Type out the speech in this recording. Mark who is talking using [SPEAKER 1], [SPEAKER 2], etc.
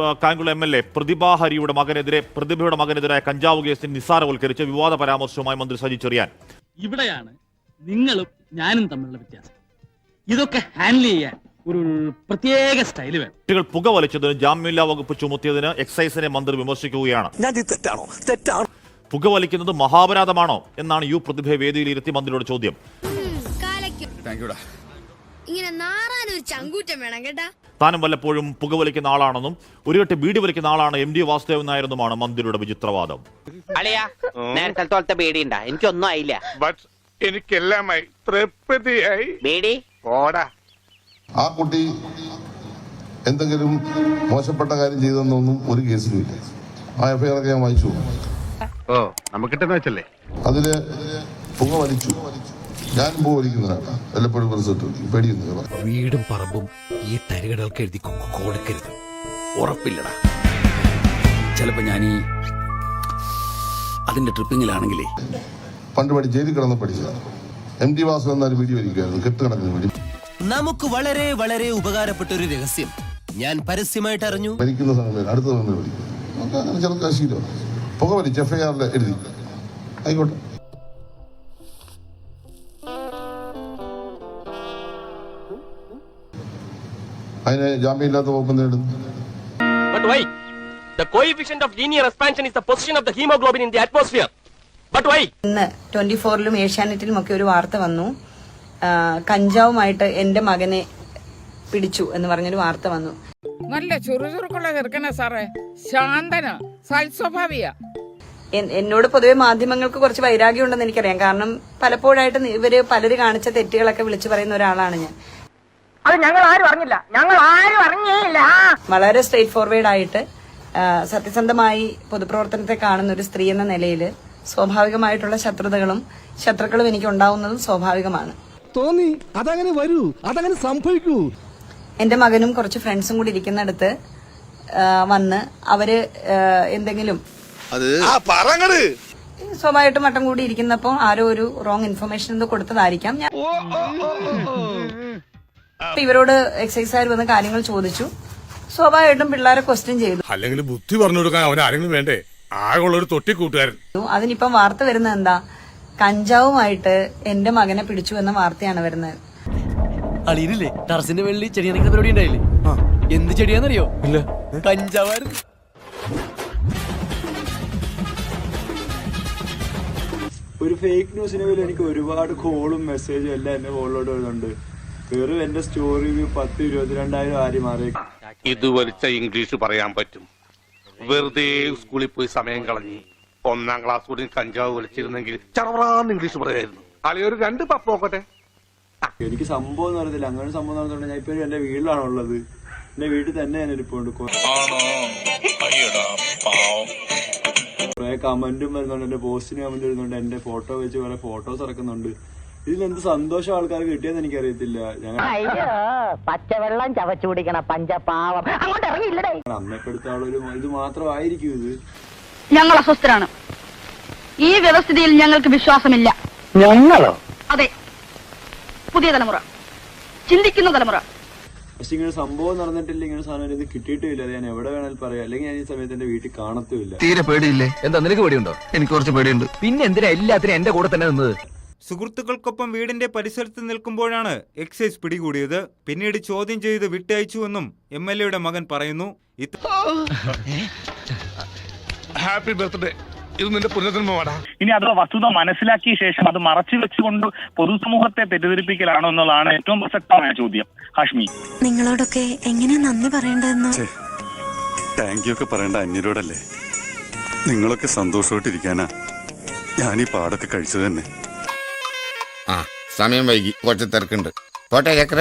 [SPEAKER 1] ആ, Kayamkulam M L A Prathibha ഹരിയുടെ മകനെതിരെ പ്രതിഭയുടെ മകനെതിരായ കഞ്ചാവ് കേസിൽ നിസ്സാരവൽക്കരിച്ച് വിവാദ പരാമർശവുമായി മന്ത്രി സജി ചെറിയാൻ.
[SPEAKER 2] ഇവിടെയാണ് നിങ്ങളും ഞാനും തമ്മിലുള്ള വ്യത്യാസം. ഇതൊക്കെ ഹാൻഡിൽ ചെയ്യാൻ ഒരു പ്രത്യേക സ്റ്റൈൽ വേണം.
[SPEAKER 1] കുട്ടികൾ പുക വലിച്ചതിന് ജാമ്യമില്ലാ വകുപ്പ് ചുമത്തിയതിന് എക്സൈസിനെ മന്ത്രി വിമർശിക്കുകയാണ്.
[SPEAKER 3] ഞാൻ വലിക്കുന്നത് തെറ്റാണോ? തെറ്റാണോ?
[SPEAKER 1] പുകവലിക്കുന്നത് മഹാപരാധമാണോ? എന്നാണ് യു പ്രതിഭയെ വേദിയിലിരുത്തി മന്ത്രിയുടെ ചോദ്യം.
[SPEAKER 4] കാലയ്ക്കും. ഇങ്ങനെ നാറാൻ ഒരു ചങ്കൂറ്റം വേണം കേട്ടാ.
[SPEAKER 1] താനും വല്ലപ്പോഴും പുകവലിക്കുന്ന ആളാണെന്നും ഒരു കെട്ട് ബീഡി വലിക്കുന്ന ആളാണ് എം ഡി വാസുദേവൻ നായരെന്നുമാണ് മന്ത്രിയുടെ വിചിത്രവാദം.
[SPEAKER 5] അളിയാ നേരത്തെ തോളത്തെ ബേടിയുണ്ടാ എനിക്കൊന്നും ആയില്ല.
[SPEAKER 6] ബട്ട് എനിക്കെല്ലാമായി തൃപ്തിയായി.
[SPEAKER 5] ബേടി
[SPEAKER 6] ഓടാ
[SPEAKER 7] ആ കുട്ടി എന്തെങ്കിലും മോശപ്പെട്ട കാര്യം ചെയ്തെന്നൊന്നും ഒരു കേസിലും ഇല്ല. ആ എഫ്ഐആർ ഒക്കെ ഞാൻ വായിച്ചു.
[SPEAKER 6] ഓ നമുക്കിട്ടെന്ന് വെച്ചല്ലേ?
[SPEAKER 7] അതിൽ പുക വലിച്ചു. ഞാൻ വല്ലപ്പോഴും റിസൾട്ട് പേടിയുന്നത്
[SPEAKER 3] വീടും പറമ്പും ഈ തരികടകൾക്ക് എഴുതി കൊടുക്കരുത്. ഉറപ്പില്ലടാ. ചിലപ്പോ ഞാൻ ഈ അതിന്റെ ട്രിപ്പിങ്ങിലാണെങ്കിലേ.
[SPEAKER 7] പണ്ട് പഠി ജയിലിൽ കിടന്ന് പഠിച്ചതാണ് എം ടി വാസു എന്നൊരു വീഡിയോ വീഡിയോ.
[SPEAKER 8] നമുക്ക് വളരെ വളരെ ഉപകാരപ്പെട്ട ഒരു രഹസ്യം. ഞാൻ പരസ്യമായിട്ട് അറിഞ്ഞു.
[SPEAKER 7] മരിക്കുന്ന സമയം അടുത്ത സമയം പഠിക്കും അങ്ങനെ ശീലമാണ് പുക വലിച്ച് എഫ്ഐആറിൽ എഴുതി. ആയിക്കോട്ടെ. അതിന് ജാമ്യമില്ലാത്ത വകുപ്പ് നേടുന്നു?
[SPEAKER 9] But why? The coefficient of linear expansion is the position of the hemoglobin in the atmosphere. But why?
[SPEAKER 10] ഇന്ന് ട്വന്റി ഫോറിലും ഏഷ്യാനെറ്റിലും ഒക്കെ ഒരു വാർത്ത വന്നു. ആ, കഞ്ചാവുമായിട്ട് എന്റെ മകനെ പിടിച്ചു എന്ന് പറഞ്ഞൊരു വാർത്ത വന്നു.
[SPEAKER 11] നല്ല ചുറുചുറുക്കുള്ള ചെറുക്കനാ സാറേ. ശാന്തന സൽസ്വഭാവിയാ.
[SPEAKER 10] എൻ- എന്നോട് പൊതുവെ മാധ്യമങ്ങൾക്ക് കുറച്ച് വൈരാഗ്യം ഉണ്ടെന്ന് എനിക്കറിയാം. കാരണം പലപ്പോഴായിട്ട് നി- ഇവർ പലര് കാണിച്ച തെറ്റുകളൊക്കെ വിളിച്ചു പറയുന്ന ഒരാളാണ് ഞാൻ.
[SPEAKER 5] അത് ഞങ്ങൾ ആരും അറിഞ്ഞില്ല. ഞങ്ങൾ ആരും അറിഞ്ഞില്ല
[SPEAKER 10] വളരെ സ്ട്രേറ്റ് ഫോർവേഡ് ആയിട്ട് സത്യസന്ധമായി പൊതുപ്രവർത്തനത്തെ കാണുന്ന ഒരു സ്ത്രീ എന്ന നിലയിൽ സ്വാഭാവികമായിട്ടുള്ള ശത്രുതകളും ശത്രുക്കളും എനിക്ക് ഉണ്ടാവുന്നതും സ്വാഭാവികമാണ്.
[SPEAKER 3] തോന്നി അതങ്ങനെ വരൂ അതങ്ങനെ സംഭവിക്കൂ.
[SPEAKER 10] എന്റെ മകനും കുറച്ച് ഫ്രണ്ട്സും കൂടി ഇരിക്കുന്നിടത്ത് വന്ന് അവർ ആ, എന്തെങ്കിലും സ്വാഭാവികമായിട്ടും മട്ടം കൂടി ഇരിക്കുന്നപ്പോ ആരോ ഒരു റോങ് ഇൻഫർമേഷൻ എന്തോ കൊടുത്തതായിരിക്കാം. ഞാൻ ഇവരോട് എക്സൈസ് എക്സൈസുകാർ വന്ന് കാര്യങ്ങൾ ചോദിച്ചു. സ്വാഭാവികമായിട്ടും പിള്ളേരെ ക്വസ്റ്റ്യൻ ചെയ്തു.
[SPEAKER 6] അല്ലെങ്കിൽ ബുദ്ധി പറഞ്ഞു കൊടുക്കാൻ അവൻ ആരെങ്കിലും വേണ്ടേ? ആകെയുള്ള ഒരു തൊട്ടിക്കൂട്ടുകാരൻ
[SPEAKER 10] അതിനിപ്പം വാർത്ത വരുന്നത് എന്താ? കഞ്ചാവുമായിട്ട് എന്റെ മകനെ പിടിച്ചു എന്ന വാർത്തയാണ് വരുന്നത്.
[SPEAKER 8] അളിയില്ലേ ടെറസിന്റെ വെള്ളി ചെടി നനയ്ക്കുന്ന പരിപാടി ഉണ്ടായില്ലേ? എന്ത് ചെടിയാന്നറിയോ? ഇല്ല. കഞ്ചാവായിരുന്നു.
[SPEAKER 12] ഒരു ഫേക്ക് ന്യൂസിനെ പോലും എനിക്ക് ഒരുപാട് കോളും മെസ്സേജും എല്ലാം എന്റെ ഫോണിലോട്ട് വരുന്നുണ്ട് വെറും എന്റെ സ്റ്റോറി പത്ത് ഇരുപത്തിരണ്ടായിരം ആരും മാറി
[SPEAKER 6] ഇത് വലിച്ച ഇംഗ്ലീഷ് പറയാൻ പറ്റും. വെറുതെ സ്കൂളിൽ പോയി സമയം കളഞ്ഞ് ഒന്നാം ക്ലാസ് കൂടി കഞ്ചാവ് വലിച്ചിരുന്നെങ്കിൽ ചറവറാന്ന് ഇംഗ്ലീഷ് പറയായിരുന്നു. അളിയൊരു രണ്ട് പപ്പ് നോക്കട്ടെ.
[SPEAKER 12] എനിക്ക് സംഭവം എന്ന് അറിയത്തില്ല. അങ്ങനെ സംഭവം നടന്നിട്ടുണ്ട്. ഞാൻ ഇപ്പോഴും എന്റെ വീട്ടിലാണ് ഉള്ളത്. എന്റെ വീട്ടിൽ തന്നെ ഞാൻ ഇരിപ്പുണ്ട്. കുറെ കമന്റും വരുന്നുണ്ട്. എന്റെ പോസ്റ്റിന് കമന്റ് വരുന്നുണ്ട്. എന്റെ ഫോട്ടോ വെച്ച് കുറെ ഫോട്ടോസ് ഇറക്കുന്നുണ്ട്. ഇതിൽ എന്ത് സന്തോഷം ആൾക്കാർ കിട്ടിയെന്ന് എനിക്കറിയത്തില്ല. ഞങ്ങൾ
[SPEAKER 5] അയ്യോ പച്ചവെള്ളം ചവച്ചു കുടിക്കണ പഞ്ചപാവം. അങ്ങോട്ട് ഇറങ്ങിയില്ലടേ
[SPEAKER 12] ഇത് മാത്രമായിരിക്കും ഇത്.
[SPEAKER 4] ഞങ്ങൾ അസ്വസ്ഥരാണ്. ഈ വ്യവസ്ഥിതിയിൽ ഞങ്ങൾക്ക് വിശ്വാസമില്ല.
[SPEAKER 5] ഞങ്ങളോ?
[SPEAKER 4] അതെ. പുതിയ തലമുറ. ചിന്തിക്കുന്ന തലമുറ.
[SPEAKER 12] പക്ഷെ ഇങ്ങനെ സംഭവം നടന്നിട്ടില്ല ഇങ്ങനെ സാധനം ഇത് കിട്ടിയിട്ടില്ല അത് ഞാൻ എവിടെ വേണമെങ്കിൽ പറയാം. അല്ലെങ്കിൽ ഞാൻ ഈ സമയത്ത് എന്റെ വീട്ടിൽ കാണത്തുമില്ല.
[SPEAKER 3] തീരെ പേടിയില്ലേ? എന്താ നിനക്ക് പേടിയുണ്ടോ? എനിക്ക് കുറച്ച് പേടിയുണ്ട്. പിന്നെ എന്തിനാ എല്ലാത്തിനും എന്റെ കൂടെ തന്നെ നിന്നത്?
[SPEAKER 12] സുഹൃത്തുക്കൾക്കൊപ്പം വീടിന്റെ പരിസരത്ത് നിൽക്കുമ്പോഴാണ് എക്സൈസ് പിടികൂടിയത്. പിന്നീട് ചോദ്യം ചെയ്ത് വിട്ടയച്ചുവെന്നും എം എൽ എയുടെ മകൻ പറയുന്നു.
[SPEAKER 6] ഹാപ്പി ബർത്ത്ഡേ ഇത് നിന്റെ
[SPEAKER 9] ഇനി അത് വസ്തുത മനസ്സിലാക്കിയ ശേഷം അത് മറച്ചു വെച്ചുകൊണ്ട് പൊതുസമൂഹത്തെ തെറ്റിദ്ധരിപ്പിക്കലാണോ എന്നുള്ളതാണ് ഏറ്റവും പ്രസക്തമായ ചോദ്യം. ഹാഷ്മി.
[SPEAKER 4] നിങ്ങളോടൊക്കെ എങ്ങനെ നന്ദി പറയേണ്ടതെന്ന്?
[SPEAKER 12] താങ്ക് യു ഒക്കെ പറയേണ്ട അന്യരോടല്ലേ? നിങ്ങളൊക്കെ സന്തോഷമായിട്ടിരിക്കാനാ. ഞാൻ ഈ പാടൊക്കെ കഴിച്ചു തന്നെ.
[SPEAKER 7] ആ സമയം വൈകി. കുറച്ച് തിരക്കുണ്ട്. പോട്ടെ ചക്ര